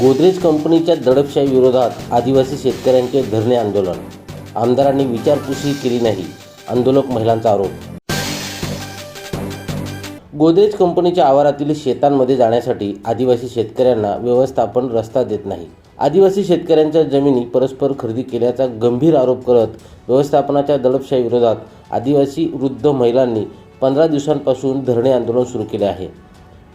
गोदरेज कंपनीच्या दडपशाही विरोधात आदिवासी शेतकऱ्यांचे धरणे आंदोलन. आमदारांनी विचारपूसही केली नाही. आंदोलक महिलांचा आरोप. गोदरेज कंपनीच्या आवारातील शेतांमध्ये जाण्यासाठी आदिवासी शेतकऱ्यांना व्यवस्थापन रस्ता देत नाही. आदिवासी शेतकऱ्यांच्या जमिनी परस्पर खरेदी केल्याचा गंभीर आरोप करत व्यवस्थापनाच्या दडपशाही विरोधात आदिवासी वृद्ध महिलांनी पंधरा दिवसांपासून धरणे आंदोलन सुरू केले आहे.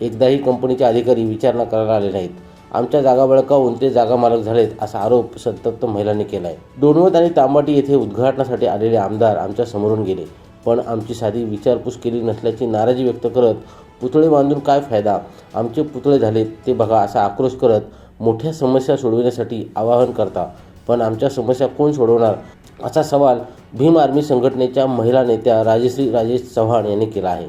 एकदाही कंपनीचे अधिकारी विचारणा करायला आले नाहीत. आमच्या जागा बळकावून ते जागा मालक झालेत असा आरोप संतप्त महिलांनी केला आहे डोणवत आणि तांबाटी येथे उद्घाटनासाठी आलेले आमदार आमच्या समोरून गेले. पण आमची साधी विचारपूस केली नसल्याची नाराजी व्यक्त करत पुतळे बांधून काय फायदा? आमचे पुतळे झालेत ते बघा असा आक्रोश करत मोठ्या समस्या सोडविण्यासाठी आवाहन करता. पण आमच्या समस्या कोण सोडवणार? असा सवाल भीम आर्मी संघटनेच्या महिला नेत्या राजेश्री राजेश चव्हाण यांनी केला आहे.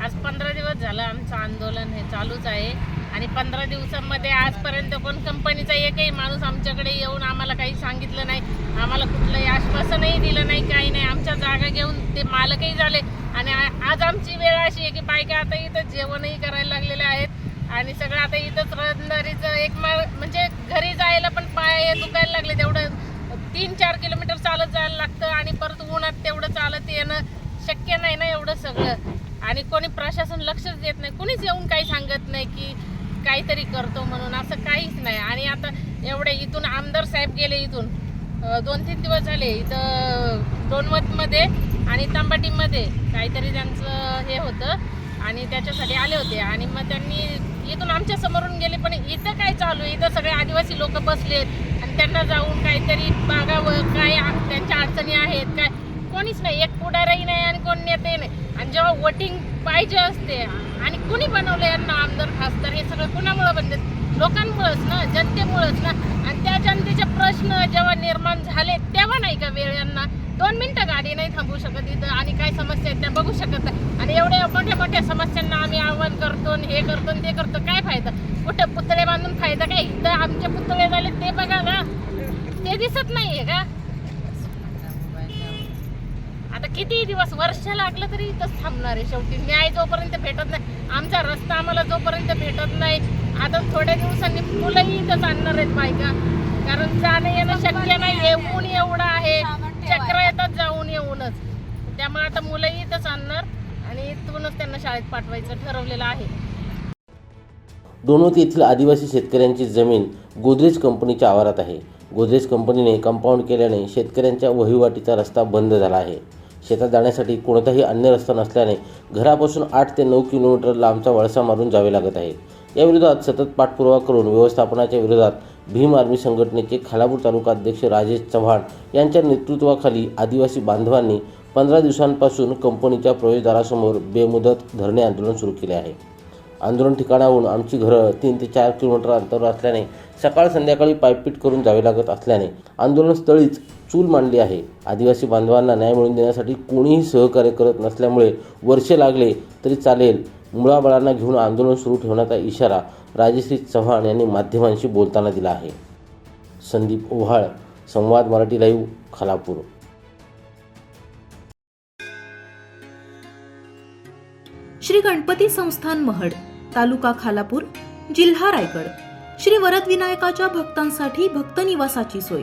आज पंधरा दिवस झालं आमचं आंदोलन हे चालूच आहे. आणि पंधरा दिवसांमध्ये आजपर्यंत कोण कंपनीचा एकही माणूस आमच्याकडे येऊन आम्हाला काही सांगितलं नाही आम्हाला कुठलंही आश्वासनही दिलं नाही काही नाही. आमच्या जागा घेऊन ते मालकही झाले. आणि आ- आज आमची वेळ अशी आहे की बायका आता इथं जेवणही करायला लागलेले आहेत. आणि सगळं आता इथंच रहदारीचं एक माळ म्हणजे घरी जायला पण पाय दुखायला लागले तेवढं तीन चार किलोमीटर चालत जायला लागतं आणि परत उन्हात तेवढं चालत येणं शक्य नाही ना एवढं सगळं. आणि कोणी प्रशासन लक्षच देत नाही. कोणीच येऊन काही सांगत नाही की काहीतरी करतो म्हणून असं काहीच नाही. आणि आता एवढे इथून आमदार साहेब गेले इथून. दोन तीन दिवस झाले इथं दोनवतमध्ये आणि तांबाटीमध्ये काहीतरी त्यांचं हे होतं आणि त्याच्यासाठी आले होते. आणि मग त्यांनी इथून आमच्या समोरून गेले पण इथं काय चालू आहे? इथं सगळे आदिवासी लोक बसलेत आणि त्यांना जाऊन काहीतरी बघावं काय त्यांच्या अडचणी आहेत काय कोणीच नाही एक पुढारही नाही आणि कोण नेते नाही. आणि जेव्हा वोटिंग पाहिजे असते आणि कुणी बनवलं यांना आमदार खासदार हे सगळं कुणामुळं बनले लोकांमुळंच ना जनतेमुळंच ना? आणि त्या जनतेचे प्रश्न जेव्हा निर्माण झाले तेव्हा नाही का वेळ यांना? दोन मिनटं गाडी नाही थांबू शकत इथं आणि काय समस्या आहेत त्या बघू शकत नाही. आणि एवढ्या मोठ्या मोठ्या समस्यांना आम्ही आव्हान करतो आणि हे करतो आणि ते करतो. काय फायदा? कुठं पुतळे बांधून फायदा काय? इथं आमचे पुतळे झाले ते बघा ना. ते दिसत नाही आहे का? किती दिवस वर्ष लागलं तरी इथंच थांबणार आहे शेवटी. न्याय जोपर्यंत भेटत नाही आमचा रस्ता आम्हाला जोपर्यंत भेटत नाही आता थोड्या दिवसांनी मुलंही इथंच आणणार आहेत बायका. कारण जाणं येणं शक्य नाही येऊन एवढं आहे. चक्र येतात जाऊन येऊनच. त्यामुळे आता मुलंही इथंच आणणार आणि इथूनच त्यांना शाळेत पाठवायचं ठरवलेलं आहे. दोनवत येथील आदिवासी शेतकऱ्यांची जमीन गोदरेज कंपनीच्या आवारात आहे. गोदरेज कंपनीने कंपाऊंड केल्याने शेतकऱ्यांच्या वहिवाटीचा रस्ता बंद झाला आहे. शेतात जाण्यासाठी कोणताही अन्य रस्ता नसल्याने घरापासून आठ ते नऊ किलोमीटर लांबचा वळसा मारून जावे लागत आहे. या विरोधात सतत पाठपुरावा करून व्यवस्थापनाच्या विरोधात भीम आर्मी संघटनेचे खालापूर तालुका अध्यक्ष राजेश चव्हाण यांच्या नेतृत्वाखाली आदिवासी बांधवांनी पंधरा दिवसांपासून कंपनीच्या प्रवेशद्वारासमोर बेमुदत धरणे आंदोलन सुरू केले आहे. आंदोलन ठिकाणाहून आमची घरं तीन ते चार किलोमीटर अंतरावर असल्याने सकाळ संध्याकाळी पायपीट करून जावे लागत असल्याने आंदोलनस्थळीच चूल मांडली आहे. आदिवासी बांधवांना न्याय मिळवून देण्यासाठी कोणीही सहकार्य करत नसल्यामुळे वर्षे लागले तरी चालेल. मुळाबळांना घेऊन आंदोलन सुरू ठेवण्याचा इशारा राजश्री चव्हाण यांनी माध्यमांशी बोलताना दिला आहे. संदीप ओव्हाळ संवाद मराठी लाईव्ह खालापूर. श्री गणपती संस्थान महड तालुका खालापूर जिल्हा रायगड. श्री वरदविनायकाच्या भक्तांसाठी भक्त निवासाची सोय.